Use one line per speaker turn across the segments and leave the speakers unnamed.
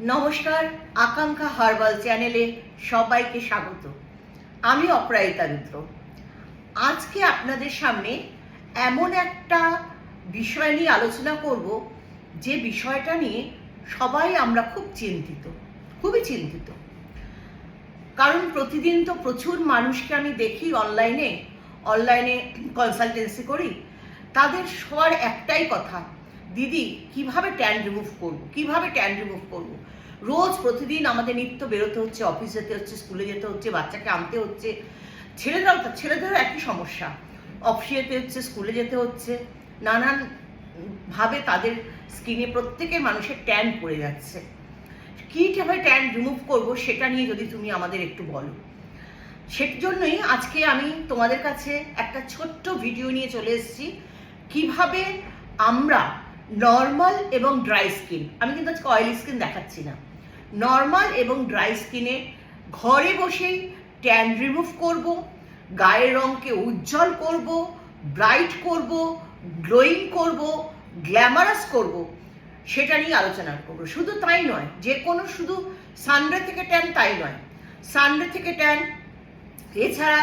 নমস্কার, আকাঙ্ক্ষা হার্বাল চ্যানেলে সবাইকে স্বাগত। আমি অপরাজিতা রুদ্র। আজকে আপনাদের সামনে এমন একটা বিষয় নিয়ে আলোচনা করব, যে বিষয়টা নিয়ে সবাই আমরা খুব চিন্তিত, খুবই চিন্তিত। কারণ প্রতিদিন তো প্রচুর মানুষকে আমি দেখি অনলাইনে অনলাইনে কনসালটেন্সি করি, তাদের সবার একটাই কথা দিদি, কীভাবে ট্যান রিমুভ করব? কীভাবে ট্যান রিমুভ করব? রোজ প্রতিদিন আমাদের নিত্য বেরোতে হচ্ছে অফিস যেতে হচ্ছে স্কুলে যেতে হচ্ছে, বাচ্চাকে আনতে হচ্ছে। তো ছেলেদেরও একই সমস্যা। অফিসে যেতে হচ্ছে স্কুলে যেতে হচ্ছে। নানান ভাবে তাদের স্কিনে প্রত্যেকের মানুষের ট্যান পড়ে যাচ্ছে। কীভাবে ট্যান রিমুভ করব, সেটা নিয়ে যদি তুমি আমাদের একটু বলো। সের জন্যই আজকে আমি তোমাদের কাছে একটা ছোট্ট ভিডিও নিয়ে চলে এসেছি। কীভাবে আমরা নর্মাল এবং ড্রাই স্কিন। আমি কিন্তু আজকে অয়েলি স্কিন দেখাচ্ছি না। নর্মাল এবং ড্রাই স্কিনে ঘরে বসেই ট্যান রিমুভ করব, গায়ের রঙকে উজ্জ্বল করব ব্রাইট করব গ্লোয়িং করব গ্ল্যামারাস করব, সেটা নিয়ে আলোচনা করব। শুধু তাই নয়, যে কোনো শুধু সানডে থেকে ট্যান তাই নয়। সানডে থেকে ট্যান এছাড়া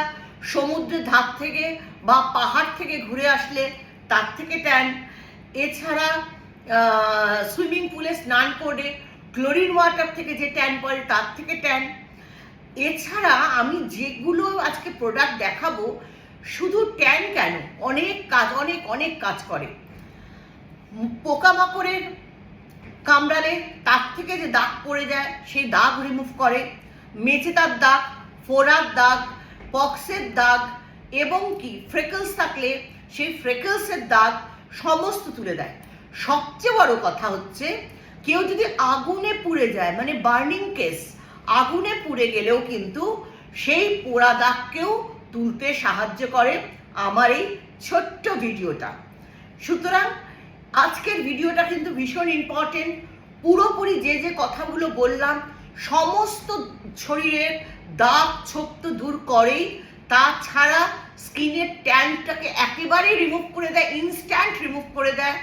সমুদ্রের ধার থেকে বা পাহাড় থেকে ঘুরে আসলে তার থেকে ট্যান এছাড়া সুইমিং পুলে স্নান করে ক্লোরিন ওয়াটার থেকে যে ট্যান পড়ে তার থেকে ট্যান। এছাড়া আমি যেগুলো আজকে প্রোডাক্ট দেখাবো, শুধু ট্যান কেন? অনেক কাজ, অনেক অনেক কাজ করে। পোকামাকড়ের কামড়ালে তার থেকে যে দাগ পড়ে যায়, সেই দাগ রিমুভ করে। মেচেতার দাগ, ফোরার দাগ, পক্সের দাগ, এবং কি? ফ্রেকলস থাকলে সেই ফ্রেকলসের দাগ সমস্ত তুলে দেয়। সবচেয়ে বড় কথা হচ্ছে, কেউ যদি আগুনে পুড়ে যায় মানে বার্নিং কেস আগুনে পুড়ে গেলেও কিন্তু সেই পোড়া দাগকেও তুলতে সাহায্য করে আমার এই ছোট্ট ভিডিওটা। সুতরাং আজকের ভিডিওটা কিন্তু ভীষণ ইম্পর্টেন্ট পুরোপুরি যে যে কথাগুলো বললাম, সমস্ত শরীরের দাগ ছোপ তো দূর করেই, তাছাড়া স্কিনের ট্যানটাকে একেবারেই রিমুভ করে দেয় ইনস্ট্যান্ট রিমুভ করে দেয়।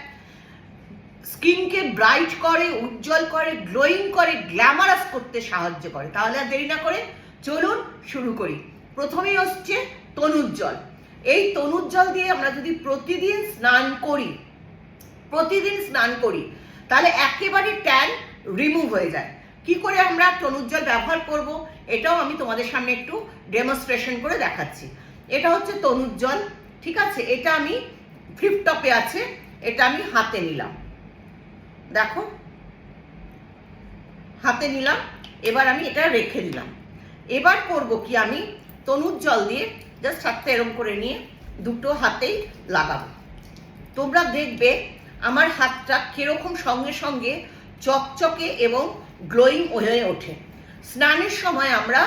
স্কিনকে ব্রাইট করে, উজ্জ্বল করে গ্লোয়িং করে গ্ল্যামারাস করতে সাহায্য করে। তাহলে আর দেরি না করে চলুন শুরু করি। প্রথমেই হচ্ছে তনুজ্জল এই তনুজ্জল দিয়ে আমরা যদি প্রতিদিন স্নান করি, প্রতিদিন স্নান করি, তাহলে একেবারে ট্যান রিমুভ হয়ে যায়। কি করে আমরা তনুজ্জল ব্যবহার করব? এটাও আমি তোমাদের সামনে একটু ডেমনস্ট্রেশন করে দেখাচ্ছি। এটা হচ্ছে তনুজ্জল ঠিক আছে? এটা আমি ফ্লিপ টপে আছে, এটা আমি হাতে নিলাম। দেখো, হাতে নিলাম, এবার আমি এটা রেখে দিলাম। এবার করব কি আমি? তনুর জল দিয়ে জাস্ট হাতটা এরম করে নিয়ে দুটো হাতেই লাগাবো। তোমরা দেখবে আমার হাতটা কীরকম সঙ্গে সঙ্গে চকচকে এবং গ্লোয়িং হয়ে ওঠে। স্নানের সময় আমরা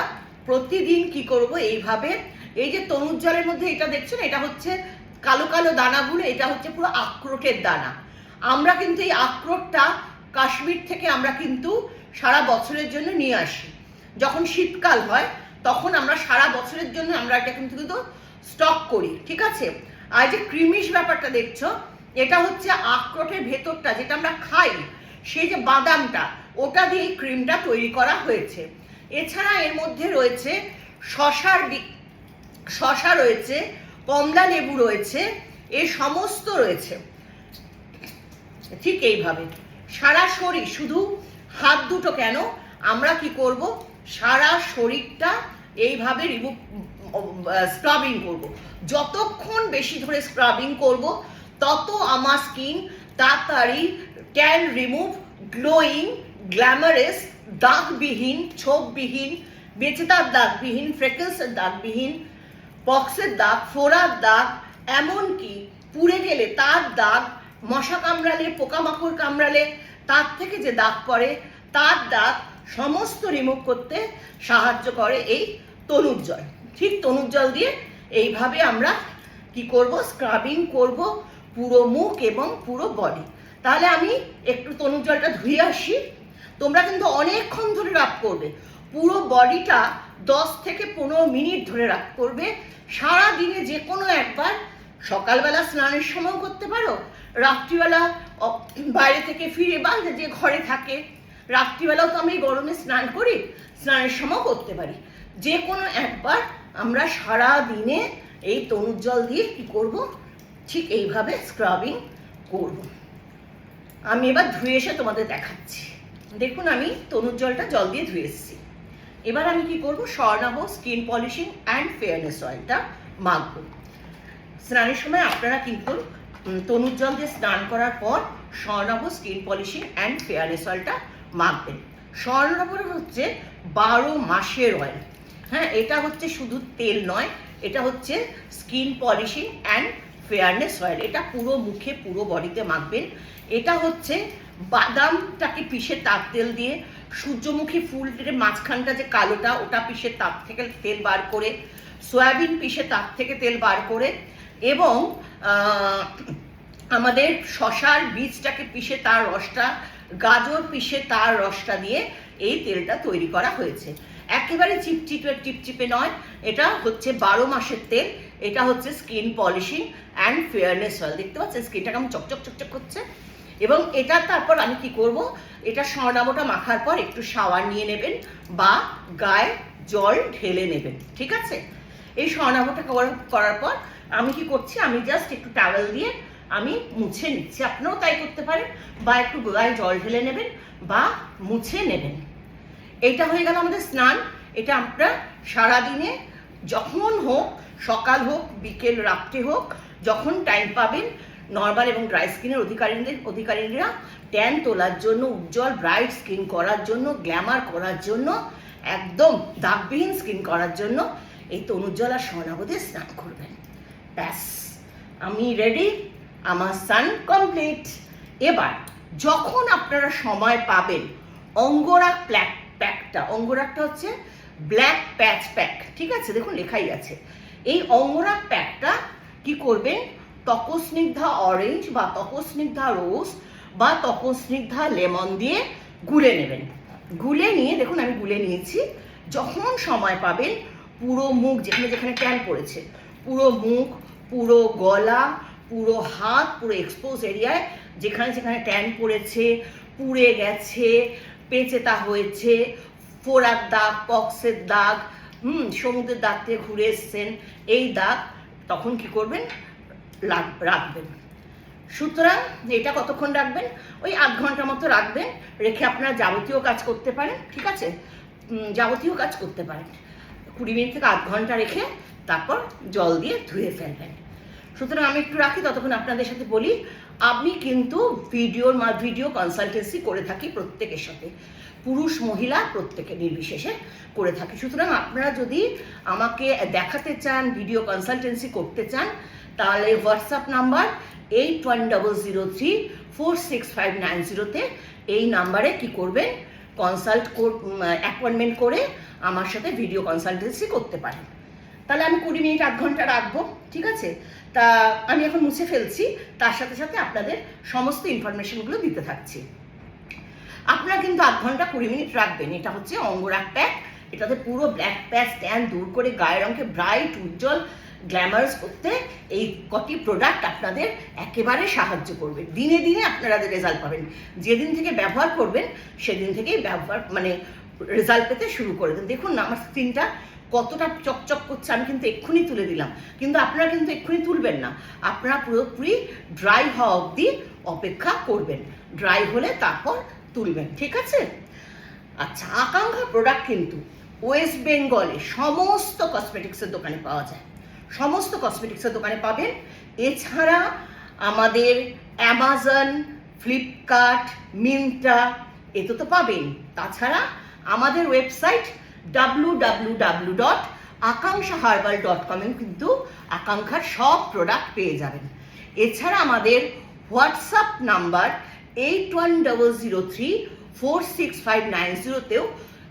প্রতিদিন কি করব? এইভাবে এই যে তনুর জলের মধ্যে এটা দেখছ না, এটা হচ্ছে কালো কালো দানাগুলো, এটা হচ্ছে পুরো আখরোটের দানা। আমরা কিন্তু এই আখরোটটা কাশ্মীর থেকে আমরা কিন্তু সারা বছরের জন্য নিয়ে আসি। যখন শীতকাল হয়, তখন আমরা সারা বছরের জন্য আমরা এটা কিন্তু কিন্তু স্টক করি, ঠিক আছে? আর যে ক্রিমিশ ব্যাপারটা দেখছ, এটা হচ্ছে আখরোটের ভেতরটা যেটা আমরা খাই, সেই যে বাদামটা, ওটা দিয়ে ক্রিমটা তৈরি করা হয়েছে। এছাড়া এর মধ্যে রয়েছে শশার বি- শশা রয়েছে, কমলা লেবু রয়েছে, এ সমস্ত রয়েছে। ঠিক এইভাবে। সারা শরীর, শুধু হাত দুটো কেন? আমরা কি করব? সারা শরীরটা এইভাবে রিমুভ স্ক্রাবিং করব। যতক্ষণ বেশি ধরে স্ক্রাবিং করব, তত আমার স্কিন তাড়াতাড়ি ক্যান রিমুভ গ্লোয়িং গ্ল্যামারাস দাগবিহীন, ছোপবিহীন বেচেদার দাগবিহীন ফ্রেকলসের দাগবিহীন পক্সের দাগ ফোড়ার দাগ, এমনকি পুড়ে গেলে তার দাগ, মশা কামড়ালে, পোকামাকড় কামড়ালে, তার থেকে যে দাগ পড়ে, তার দাগ সমস্ত রিমুভ করতে সাহায্য করে এই তনুর জল। ঠিক তনুর জল দিয়ে এইভাবে আমরা কি করব? স্ক্রাবিং করব পুরো মুখ এবং পুরো বডি তাহলে আমি একটু তনুর জলটা ধুয়ে আসি। তোমরা কিন্তু অনেকক্ষণ ধরে রাব করবে। পুরো বডিটা দশ থেকে পনেরো মিনিট ধরে রাখ করবে। সারা দিনে যে কোনো একবার সকালবেলা স্নানের সময় করতে পারো, রাত্রিবেলা বাইরে থেকে ফিরে বা যে ঘরে থাকে, রাত্রিবেলাও তো আমি গরমে স্নান করি, স্নানের সময় করতে পারি। যে কোনো একবার আমরা সারা দিনে এই তনুর জল দিয়ে কি করব? ঠিক এইভাবে স্ক্রাবিং করব। আমি এবার ধুয়ে এসে তোমাদের দেখাচ্ছি। দেখুন আমি তনুর জলটা জল দিয়ে ধুয়ে এসেছি। এবার আমি কি করব? Swarnabha skin polishing and fairness অয়েলটা মাখবো। স্নানের সময় আপনারা কিন্তু তনুর জল দিয়ে স্নান করার পর Swarnabha skin polishing and fairness অয়েলটা মাখবেন। স্বর্ণাভর হচ্ছে বারো মাসের অয়েল হ্যাঁ এটা হচ্ছে শুধু তেল নয়, এটা হচ্ছে skin polishing and fairness oil এটা পুরো মুখে, পুরো বডিতে মাখবেন। এটা হচ্ছে বাদামটাকে পিষে তাপ তেল দিয়ে, সূর্যমুখী ফুলের মাঝখানটা যে কালোটা, ওটা পিষে তাপ থেকে তেল বার করে, সয়াবিন পিষে তাপ থেকে তেল বার করে এবং আমাদের শশার বীজটাকে পিষে তার রসটা, গাজর পিষে তার রসটা দিয়ে এই তেলটা তৈরি করা হয়েছে। একেবারে চিপচিপে চিপচিপে নয়, এটা হচ্ছে বারো মাসের তেল, এটা হচ্ছে skin polishing and fairness oil. দেখতে পাচ্ছেন? স্কিনটা কেমন চকচক চকচক করছে। এবং এটা তারপর আমি কি করব? এটা স্বর্ণাবোটা মাখার পর একটু শাওয়ার নিয়ে নেবেন বা গায়ে জল ঢেলে নেবেন, ঠিক আছে? এই স্বর্ণাবোটা করার পর আমি কি করছি? আমি জাস্ট একটু টাওয়েল দিয়ে আমি মুছে নিচ্ছি। আপনারাও তাই করতে পারেন, বা একটু গায়ে জল ঢেলে নেবেন বা মুছে নেবেন। এইটা হয়ে গেল আমাদের স্নান। এটা আমরা সারাদিনে যখন হোক, সকাল হোক, বিকেল, রাত্রে হোক, যখন টাইম পাবেন নর্মাল এবং ড্রাই স্কিনের অধিকারীদের অধিকারীরা ট্যান তোলার জন্য, উজ্জ্বল ব্রাইট স্কিন করার জন্য গ্ল্যামার করার জন্য, একদম দাগবিহীন স্কিন করার জন্য এই তনুজ্জ্বল আর স্বর্ণাবধে স্নান করবেন। ব্যাস। আমি রেডি আমার সান কমপ্লিট এবার, যখন আপনারা সময় পাবেন, অঙ্গরাগ প্ল্যাক প্যাকটা, অঙ্গরাগটা হচ্ছে ব্ল্যাক প্যাচ প্যাক ঠিক আছে? দেখুন, লেখাই আছে। এই অঙ্গরাগ প্যাকটা কি করবেন? তপস্নিগ্ধা অরেঞ্জ বা তপস্নিগ্ধা রোজ বা তপস্নিগ্ধা লেমন দিয়ে গুলে নেবেন। গুলে নিয়ে, দেখুন আমি গুলে নিয়েছি, যখন সময় পাবেন পুরো মুখ যেখানে যেখানে ট্যান পড়েছে, পুরো মুখ, পুরো গলা, পুরো হাত, পুরো এক্সপোজ এরিয়ায় যেখানে যেখানে ট্যান পড়েছে, পুড়ে গেছে, পেঁচেতা হয়েছে ফোড়ার দাগ, পক্সের দাগ, হুম, সমুদ্রের দাগ থেকে ঘুরে এসছেন, এই দাগ, তখন কি করবেন? রাখবেন। সুতরাং এটা কতক্ষণ রাখবেন? ওই আধ ঘণ্টা মতো রাখবেন, রেখে আপনারা যাবতীয় কাজ করতে পারেন, ঠিক আছে? যাবতীয় কাজ করতে পারেন। কুড়ি মিনিট থেকে আধ ঘণ্টা রেখে তারপর জল দিয়ে ধুয়ে ফেলবেন। সুতরাং আমি একটু রাখি, ততক্ষণ আপনাদের সাথে বলি, আমি কিন্তু ভিডিওর মা, ভিডিও কনসালটেন্সি করে থাকি প্রত্যেকের সাথে। পুরুষ, মহিলা প্রত্যেকে নির্বিশেষে করে থাকি। সুতরাং আপনারা যদি আমাকে দেখাতে চান, ভিডিও কনসালটেন্সি করতে চান তাহলে WhatsApp number eight one double zero three four six five nine জিরোতে এই নাম্বারে কি করবেন? কনসাল্ট অ্যাপয়েন্টমেন্ট করে আমার সাথে ভিডিও কনসালটেন্সি করতে পারেন। তাহলে আমি কুড়ি মিনিট, আধ ঘণ্টা রাখব, ঠিক আছে? তা আমি এখন মুছে ফেলছি, তার সাথে সাথে আপনাদের সমস্ত ইনফরমেশনগুলো দিতে থাকছি। আপনারা কিন্তু আধ ঘণ্টা, কুড়ি মিনিট রাখবেন। এটা হচ্ছে অঙ্গরাগ প্যাক এটাতে পুরো ব্ল্যাক প্যাচ ট্যান দূর করে গায়ের রঙকে ব্রাইট উজ্জ্বল গ্ল্যামারাস করতে এই কটি প্রোডাক্ট আপনাদের একেবারে সাহায্য করবে। দিনে দিনে আপনারা রেজাল্ট পাবেন। যেদিন থেকে ব্যবহার করবেন, সেদিন থেকেই ব্যবহার মানে রেজাল্ট পেতে শুরু করে দেন। দেখুন না, আমার স্কিনটা কতটা চকচক করছে, আমি কিন্তু এক্ষুনি তুলে দিলাম। কিন্তু আপনারা কিন্তু এক্ষুনি তুলবেন না। আপনারা পুরোপুরি ড্রাই হওয়া অবধি অপেক্ষা করবেন। ড্রাই হলে তারপর তুলবেন, ঠিক আছে? আচ্ছা আকাঙ্ক্ষা প্রোডাক্ট কিন্তু ওয়েস্ট বেঙ্গলে সমস্ত কসমেটিক্সের দোকানে পাওয়া যায়। সমস্ত কসমেটিক্সের দোকানে পাবেন। এছাড়া আমাদের অ্যামাজন ফ্লিপকার্ট মিন্ত্রা এতে তো পাবেন। তাছাড়া আমাদের website W W W dot Akanksha herbal dot কমে কিন্তু আকাঙ্ক্ষার সব প্রোডাক্ট পেয়ে যাবেন। এছাড়া আমাদের WhatsApp number eight one double zero three four six five nine জিরোতেও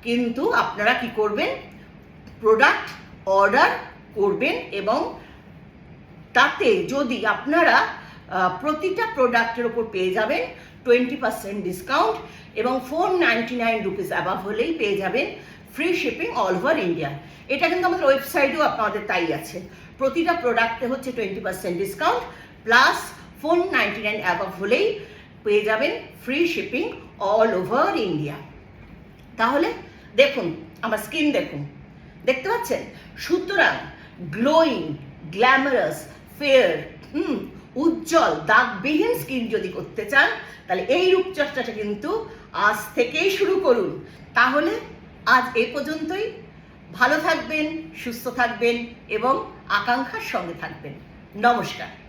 কিন্তু আপনারা কি করবেন? প্রোডাক্ট অর্ডার করবেন এবং তাতে যদি আপনারা প্রতিটা প্রোডাক্টের ওপর পেয়ে যাবেন টোয়েন্টি পার্সেন্ট ডিসকাউন্ট এবং four ninety nine rupees above হলেই পেয়ে যাবেন free shipping all over India এটা কিন্তু আমাদের ওয়েবসাইটেও আপনাদের তাই আছে। প্রতিটা প্রোডাক্টে হচ্ছে twenty percent discount plus four ninety nine above হলেই পেয়ে যাবেন free shipping all over India তাহলে দেখুন, আমার স্কিন দেখুন। দেখতে পাচ্ছেন? সুতরাং গ্লোয়িং গ্ল্যামারাস ফেয়ার হুম, উজ্জ্বল, দাগবিহীন স্কিন যদি করতে চান, তাহলে এই রূপচর্চাটা কিন্তু আজ থেকেই শুরু করুন। তাহলে আজ এ পর্যন্তই। ভালো থাকবেন, সুস্থ থাকবেন এবং আকাঙ্ক্ষার সঙ্গে থাকবেন। নমস্কার।